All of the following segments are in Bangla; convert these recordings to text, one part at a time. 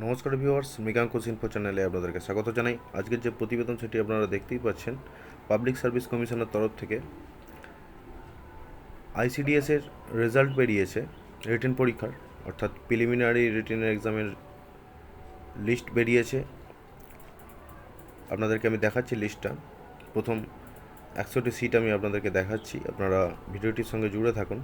নমস্কার ভিউয়ার্স, মৃগাঙ্ক ইনফো চ্যানেলে আপনাদেরকে স্বাগত জানাই। আজকের যে প্রতিবেদন সেটি আপনারা দেখতেই পাচ্ছেন পাবলিক সার্ভিস কমিশনের তরফ থেকে। আইসিডিএস এর রেজাল্ট বেরিয়েছে রিটেন পরীক্ষার, অর্থাৎ প্রিলিমিনারি রিটেন এক্সামের লিস্ট বেরিয়েছে। আপনাদেরকে আমি দেখাচ্ছি লিস্টটা প্রথম একশোটি সিট আমি আপনাদেরকে দেখাচ্ছি। আপনারা ভিডিওটির সঙ্গে জুড়ে থাকুন।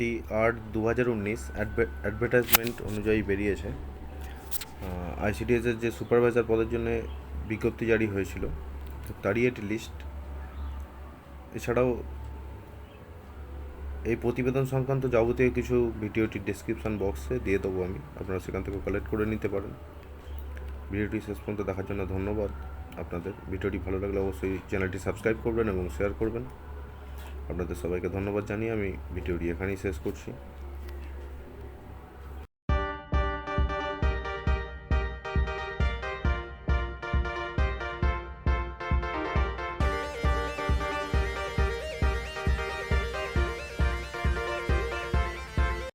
এটি আট দু হাজার উনিশ অ্যাডভার্টাইজমেন্ট অনুযায়ী বেরিয়েছে। আইসিডিএসের যে সুপারভাইজার পদের জন্য বিজ্ঞপ্তি জারি হয়েছিল তারই একটি লিস্ট এছাড়াও এই প্রতিবেদন সংক্রান্ত যাবতীয় কিছু ভিডিওটি ডেসক্রিপশন বক্সে দিয়ে দেবো আমি। আপনারা সেখান থেকে কালেক্ট করে নিতে পারেন। ভিডিওটি শেষ পর্যন্ত দেখার জন্য ধন্যবাদ। আপনাদের ভিডিওটি ভালো লাগলে অবশ্যই চ্যানেলটি সাবস্ক্রাইব করবেন এবং শেয়ার করবেন। আপনাদের সবাইকে ধন্যবাদ জানিয়ে আমি ভিডিওটি এখানেই শেষ করছি।